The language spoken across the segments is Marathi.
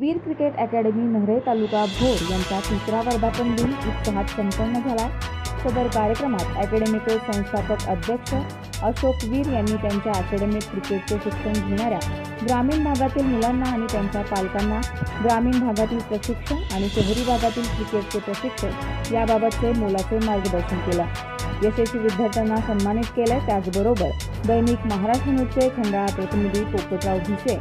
वीर क्रिकेट अकॅडमी नहरे तालुका भोर यांचा तिसरा वर्धापन दिन उत्साहात संपन्न झाला. सदर कार्यक्रमात अकॅडमीचे संस्थापक अध्यक्ष अशोक वीर यांनी त्यांच्या अकॅडमीत क्रिकेटचे शिक्षण घेणाऱ्या ग्रामीण भागातील मुलांना आणि त्यांच्या पालकांना ग्रामीण भागातील प्रशिक्षण आणि शहरी भागातील क्रिकेटचे प्रशिक्षण याबाबतचे मोलाचे मार्गदर्शन केलं. यशस्वी विद्यार्थ्यांना सन्मानित केलं त्याचबरोबर दैनिक महाराष्ट्र न्यूजचे खंडाळा प्रतिनिधी पोपटराव भिसे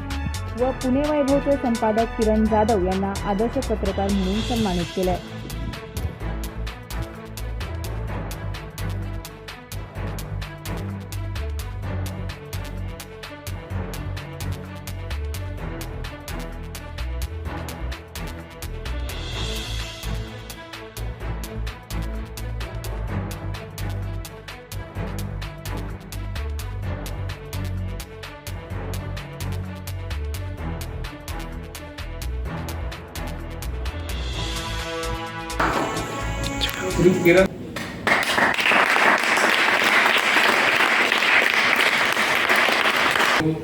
व पुणे वैभवचे संपादक किरण जाधव यांना आदर्श पत्रकार म्हणून सन्मानित केलं आहे श्री किरण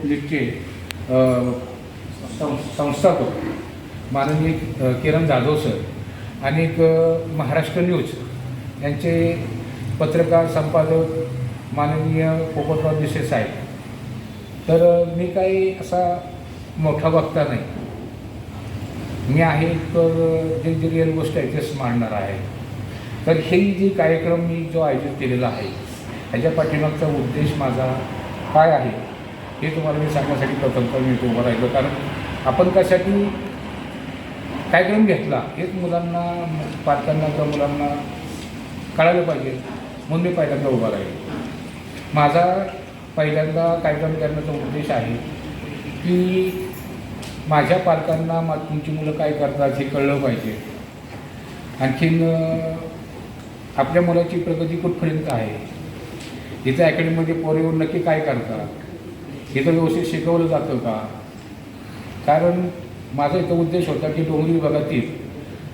लीगचे सं- संस्थापक माननीय किरण जाधव सर आणि महाराष्ट्र न्यूज यांचे पत्रकार संपादक माननीय पोपटराव दिसे साहेब. तर मी काही असा मोठा वक्ता नाही. मी आहे तर जे जी रिअल गोष्ट आहे तेच मांडणार आहे. तर हे जे कार्यक्रम मी जो आयोजित केलेला आहे ह्याच्या पाठीमागचा उद्देश माझा काय आहे हे तुम्हाला मी सांगण्यासाठी प्रथम तर मी उभं राहिलो. कारण आपण कशासाठी कार्यक्रम घेतला हेच मुलांना पालकांना किंवा मुलांना कळायला पाहिजे. म्हणून मी पहिल्यांदा उभा राहील. माझा पहिल्यांदा कार्यक्रम करण्याचा उद्देश आहे की माझ्या पालकांना मा तुमची मुलं काय करतात हे कळलं पाहिजे. आणखीन आपल्या मुलाची प्रगती कुठपर्यंत आहे? इथं अकॅडमीमध्ये पोरे येऊन नक्की काय करतात? इथं व्यवस्थित शिकवलं जातं का? कारण माझा इथं उद्देश होता की डोंगरी भागातील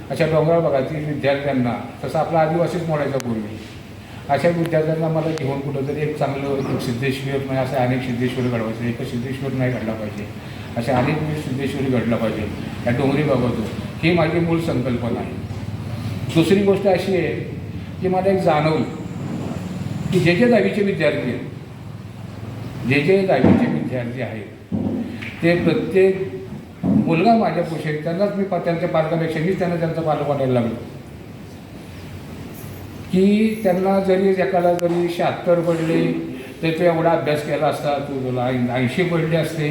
अशा डोंगराळ भागातील विद्यार्थ्यांना तसं आपला आदिवासीच मोडायचा पूर्वी अशा विद्यार्थ्यांना मला घेऊन कुठंतरी एक चांगलं एक सिद्धेश्वर म्हणजे असे अनेक सिद्धेश्वर घडवायचे. एक सिद्धेश्वर नाही घडला पाहिजे. अशा अनेक सिद्धेश्वरी घडला पाहिजे या डोंगरी भागातून. ही माझी मूळ संकल्पना आहे. दुसरी गोष्ट अशी आहे की मला एक जाणवलं की जे जे दहावीचे विद्यार्थी आहेत जे जे दहावीचे विद्यार्थी आहेत ते प्रत्येक मुलगा माझ्या पोषक त्यांनाच मी त्यांच्या पालकापेक्षा मीच त्यांना त्यांचा पालक वाटायला लागलो. की त्यांना जरी एकाला जरी शहात्तर पडले तर तो एवढा अभ्यास केला असता तू तुला ऐंशी पडले असते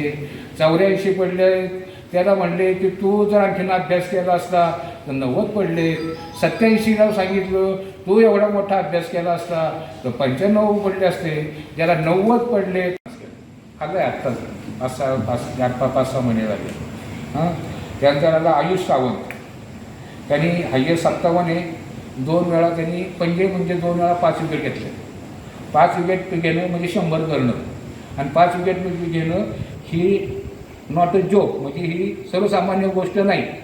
चौऱ्याऐंशी पडले त्याला म्हणले की तू जर आणखीन अभ्यास केला असता तर नव्वद पडले. सत्याऐंशीला सांगितलं. तू एवढा मोठा अभ्यास केला असता तर पंच्याण्णव पडले असते. ज्याला नव्वद पडले आलं आहे आत्ताच पाच सहा पाच चार पाच पाच सहा महिने झाले. हां? त्यानंतर आला आयुष सावंत. त्यांनी हायेस्ट सत्तावन्न आहे दोन वेळा त्यांनी पंजे म्हणजे दोन वेळा पाच विकेट घेतले. पाच विकेट घेणं म्हणजे शंभर करणं. आणि पाच विकेट घेणं ही नॉट अ जोक म्हणजे ही सर्वसामान्य गोष्ट नाही.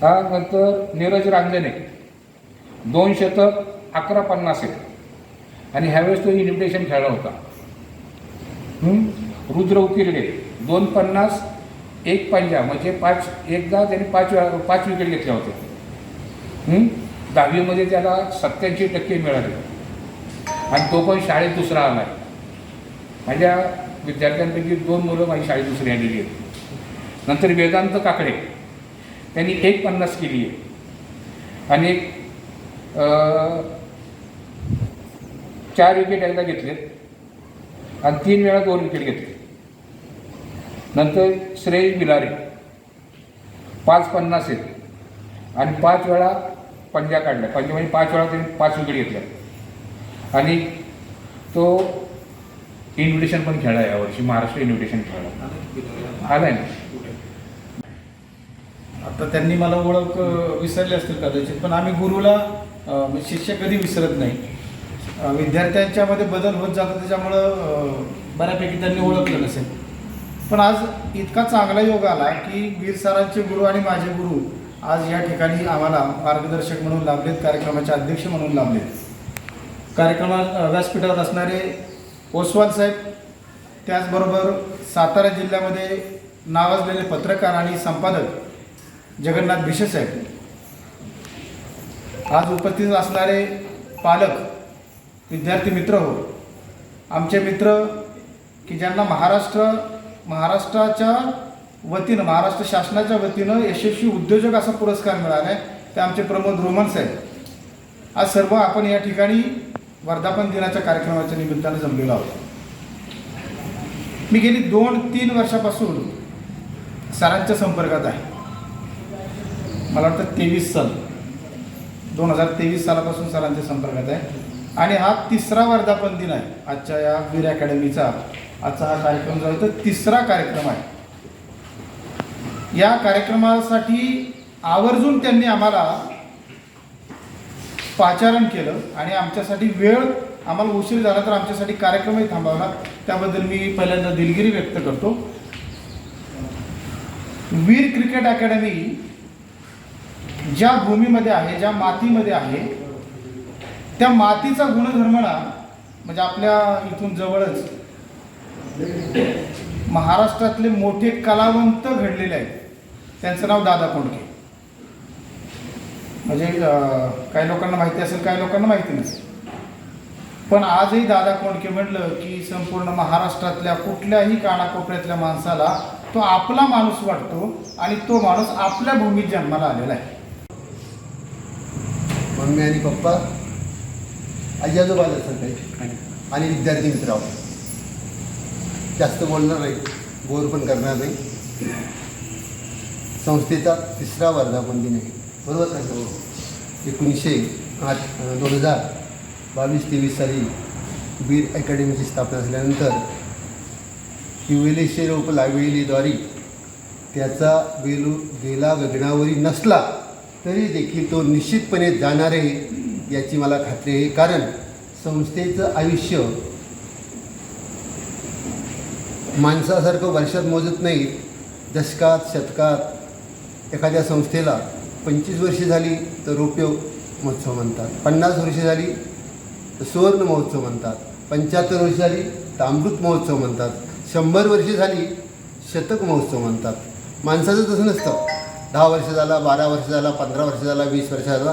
त्यानंतर नंतर नीरज रांगणे दोन शतक अकरा पन्नास आहे आणि ह्यावेळेस तो इन्व्हिटेशन खेळला होता. रुद्र उकिरडे दोन पन्नास एक पंजा म्हणजे पाच एकदा त्यांनी पाच वेळा पाच विकेट घेतल्या होत्या. दहावीमध्ये त्याला सत्याऐंशी टक्के मिळाले. आणि तो पण शाळेत दुसरा आला आहे माझ्या विद्यार्थ्यांपैकी दोन मुलं माझी शाळेत दुसरी आलेली आहेत. नंतर वेदांत काकडे त्यांनी एक पन्नास केली आहे. आणि चार विकेट एकदा घेतलेत. आणि तीन वेळा दोन विकेट घेतले नंतर श्रेय बिलारे पाच पन्नास आहेत. आणि पाच वेळा पंजा काढल्या. पंजा म्हणजे पाच वेळा त्यांनी पाच विकेट घेतल्या. आणि तो इन्व्हिटेशन पण खेळला यावर्षी महाराष्ट्र इन्व्हिटेशन खेळला. आलाय ना? आता त्यांनी मला ओळख विसरले असतील कदाचित पण आम्ही गुरुला म्हणजे शिष्य कधी विसरत नाही. विद्यार्थ्यांच्यामध्ये बदल होत जातो त्याच्यामुळं बऱ्यापैकी त्यांनी ओळखलं नसेल. पण आज इतका चांगला योग आला की वीर सरांचे गुरु आणि माझे गुरु आज या ठिकाणी आम्हाला मार्गदर्शक म्हणून लाभलेत कार्यक्रमाचे अध्यक्ष म्हणून लाभलेत. कार्यक्रमात व्यासपीठात असणारे ओसवाल साहेब त्याचबरोबर सातारा जिल्ह्यामध्ये नावाजलेले पत्रकार आणि संपादक जगन्नाथ भिशे साहेब. आज उपस्थित असणारे पालक विद्यार्थी मित्र हो आमचे मित्र की ज्यांना महाराष्ट्र महाराष्ट्राच्या वतीनं महाराष्ट्र शासनाच्या वतीनं यशस्वी उद्योजक असा पुरस्कार मिळाला आहे ते आमचे प्रमोद रोमन साहेब. आज सर्व आपण या ठिकाणी वर्धापन दिनाच्या कार्यक्रमाच्या निमित्तानं जमलेलो आहोत. मी गेली दोन तीन वर्षापासून सरांच्या संपर्कात आहे. मला वाटतं तेवीस साल दोन हजार तेवीस सालापासून सरांच्या संपर्कात आहे. आणि हा तिसरा वर्धापन दिन आहे. आजच्या या वीर अकॅडमीचा आजचा हा कार्यक्रम जो आहे तो तिसरा कार्यक्रम आहे. या कार्यक्रमासाठी आवर्जून त्यांनी आम्हाला पाचारण केलं आणि आमच्यासाठी वेळ आम्हाला उशीर झाला तर आमच्यासाठी कार्यक्रमही थांबावला. त्याबद्दल मी पहिल्यांदा दिलगिरी व्यक्त करतो. वीर क्रिकेट अकॅडमी ज्या भूमीमध्ये आहे ज्या मातीमध्ये आहे त्या मातीचा गुणधर्मला म्हणजे आपल्या इथून जवळच महाराष्ट्रातले मोठे कलावंत घडलेले आहेत. त्यांचं नाव दादा कोंडके. म्हणजे काही लोकांना माहिती असेल काही लोकांना माहिती नसेल. पण आजही दादा कोंडके म्हटलं की संपूर्ण महाराष्ट्रातल्या कुठल्याही कानाकोपऱ्यातल्या माणसाला तो आपला माणूस वाटतो आणि तो माणूस आपल्या भूमीत जन्माला आलेला आहे. मम्मी आणि पप्पा आजी आजोबा असेल काही? आणि विद्यार्थी मित्र आहोत. जास्त बोलणार नाही बोर पण करणार नाही. संस्थेचा तिसरा वर्धापन दिन. आहे बरोबर सांगतो. एकोणीसशे आठ दोन हजार बावीस तेवीस साली बीर अकॅडमीची स्थापना झाल्यानंतर शिवलेशे रोप लावेलीद्वारे त्याचा वेलू गेला गगनावरी नसला तरी देखील तो निश्चितपणे जाणार आहे याची मला खात्री आहे. कारण संस्थेचं आयुष्य माणसासारखं वर्षात मोजत नाही. दशकात शतकात एखाद्या संस्थेला पंचवीस वर्षे झाली तर रौप्य महोत्सव म्हणतात. पन्नास वर्षे झाली तर सुवर्ण महोत्सव म्हणतात. पंच्याहत्तर वर्षे झाली तर अमृत महोत्सव म्हणतात. शंभर वर्षे झाली शतक महोत्सव म्हणतात. माणसाचं तसं नसतं. दहा वर्ष झाला बारा वर्ष झाला पंधरा वर्ष झाला वीस वर्ष झाला.